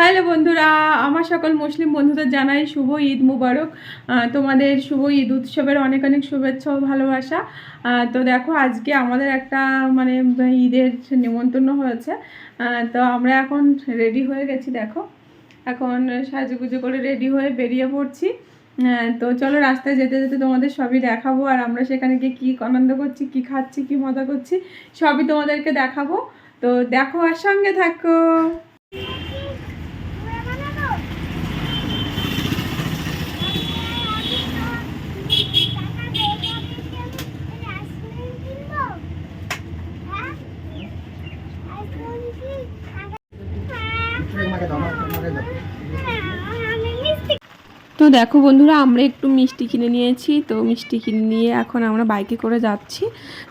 Hello বন্ধুরা, আমার সকল মুসলিম বন্ধুদের জানাই শুভ ঈদ মুবারক। তোমাদের শুভ ঈদ উৎসবের অনেক অনেক শুভেচ্ছা ও ভালোবাসা। তো দেখো, আজকে আমাদের একটা মানে ঈদের নিমন্ত্রণ হয়েছে। তো আমরা এখন রেডি হয়ে গেছি, দেখো। এখন সাজুগুজু করে রেডি হয়ে বেরিয়ে পড়ছি। তো চলো রাস্তায় যেতে যেতে তোমাদের সবই দেখাবো, আর আমরা সেখানে গিয়ে কী আনন্দ করছি, কী খাচ্ছি, কী মজা করছি, সবই তোমাদেরকে দেখাবো। তো দেখো, আর সঙ্গে থাকো। তো দেখো বন্ধুরা, আমরা একটু মিষ্টি কিনে নিয়েছি। তো মিষ্টি কিনে নিয়ে এখন আমরা বাইকে করে যাচ্ছি।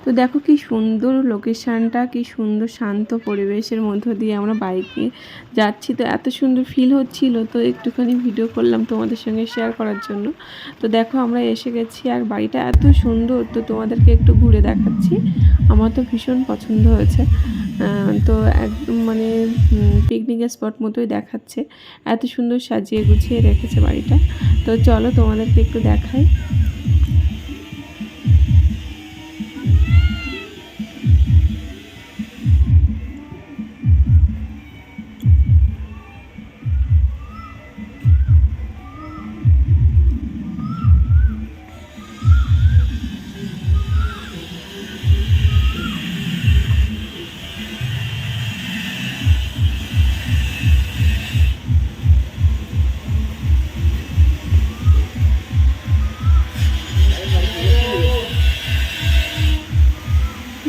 তো দেখো কি সুন্দর লোকেশানটা কি সুন্দর শান্ত পরিবেশের মধ্য দিয়ে আমরা বাইকে যাচ্ছি। তো এত সুন্দর ফিল হচ্ছিল, তো একটুখানি ভিডিও করলাম তোমাদের সঙ্গে শেয়ার করার জন্য। তো দেখো আমরা এসে গেছি, আর বাড়িটা এত সুন্দর, তো তোমাদেরকে একটু ঘুরে দেখাচ্ছি। আমার তো ভীষণ পছন্দ হয়েছে। তো একদম মানে পিকনিক স্পট মতোই দেখাচ্ছে। এত সুন্দর সাজিয়ে গুছিয়ে রেখেছে বাড়িটা। তো চলো তোমাদেরকে একটু দেখাই।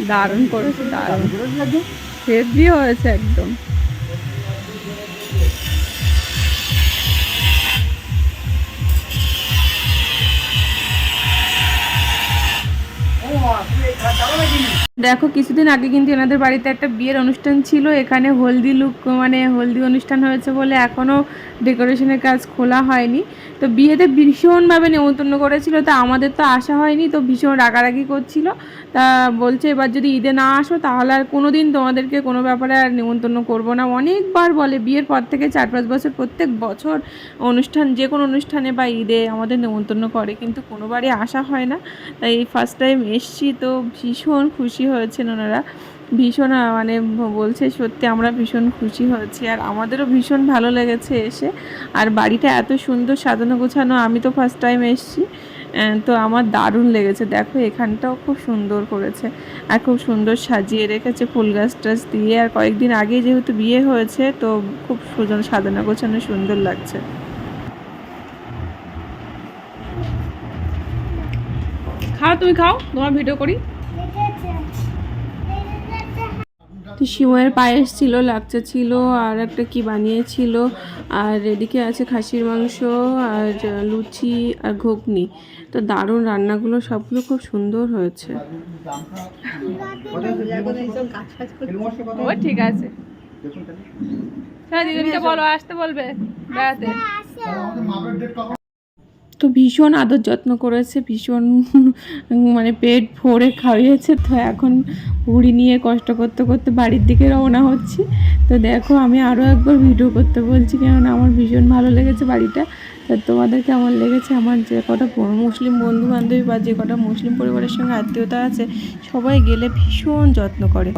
দারুণ করেছে দারুণ। হেভি হয়েছে একদম। দেখো, কিছুদিন আগে কিন্তু এনাদের বাড়িতে একটা বিয়ের অনুষ্ঠান ছিল। এখানে হলদি লুক মানে হলদি অনুষ্ঠান হয়েছে বলে এখনও ডেকোরেশনের কাজ খোলা হয়নি। তো বিয়েতে ভীষণভাবে নেমন্তন্ন করেছিল, তা আমাদের তো আসা হয়নি, তো ভীষণ রাগারাগি করছিল। তা বলছে, এবার যদি ঈদে না আসো, তাহলে আর কোনো দিন তোমাদেরকে কোনো ব্যাপারে আর নেমন্তন্ন করব না। অনেকবার বলে, বিয়ের পর থেকে চার পাঁচ বছর, প্রত্যেক বছর অনুষ্ঠান, যে কোনো অনুষ্ঠানে বা ঈদে আমাদের নেমন্তন্ন করে, কিন্তু কোনোবারই আসা হয় না। তাই ফার্স্ট টাইম এসছি, তো ভীষণ খুশি হয়েছেন ওনারা। ভীষণ মানে বলছে সত্যি আমরা ভীষণ খুশি হয়েছি আর আমাদেরও ভীষণ ভালো লেগেছে এসে। আর বাড়িটা এত সুন্দর সাজানো গোছানো, আমি তো ফার্স্ট টাইম এসছি তো আমার দারুণ লেগেছে। দেখো, এখানটাও খুব সুন্দর করেছে আর খুব সুন্দর সাজিয়ে রেখেছে ফুল গাছ টাছ দিয়ে। আর কয়েকদিন আগে যেহেতু বিয়ে হয়েছে, তো খুব সুজন সাজানো গোছানো সুন্দর লাগছে। খাও, তুমি খাও, তোমার ভিডিও করি। তো সিময়ের পায়েস ছিল লাকচা ছিল আর একটা কি বানিয়েছিল আর এদিকে আছে খাসির মাংস আর লুচি আর ঘুগনি। তো দারুণ রান্নাগুলো সবগুলো খুব সুন্দর হয়েছে। ঠিক আছে। হ্যাঁ দিদিনকে বলো আসতে বলবে বেড়াতে। তো ভীষণ আদর যত্ন করেছে, ভীষণ মানে পেট ভরে খাইয়েছে। তো এখন বুড়ি নিয়ে কষ্ট করতে করতে বাড়ির দিকে রওনা হচ্ছি। তো দেখো, আমি আরও একবার ভিডিও করতে বলছি, কেননা আমার ভীষণ ভালো লেগেছে বাড়িটা। তো তোমাদের কেমন লেগেছে? আমার যে কটা মুসলিম বন্ধু বান্ধবী বা যে কটা মুসলিম পরিবারের সঙ্গে আত্মীয়তা আছে, সবাই গেলে ভীষণ যত্ন করে।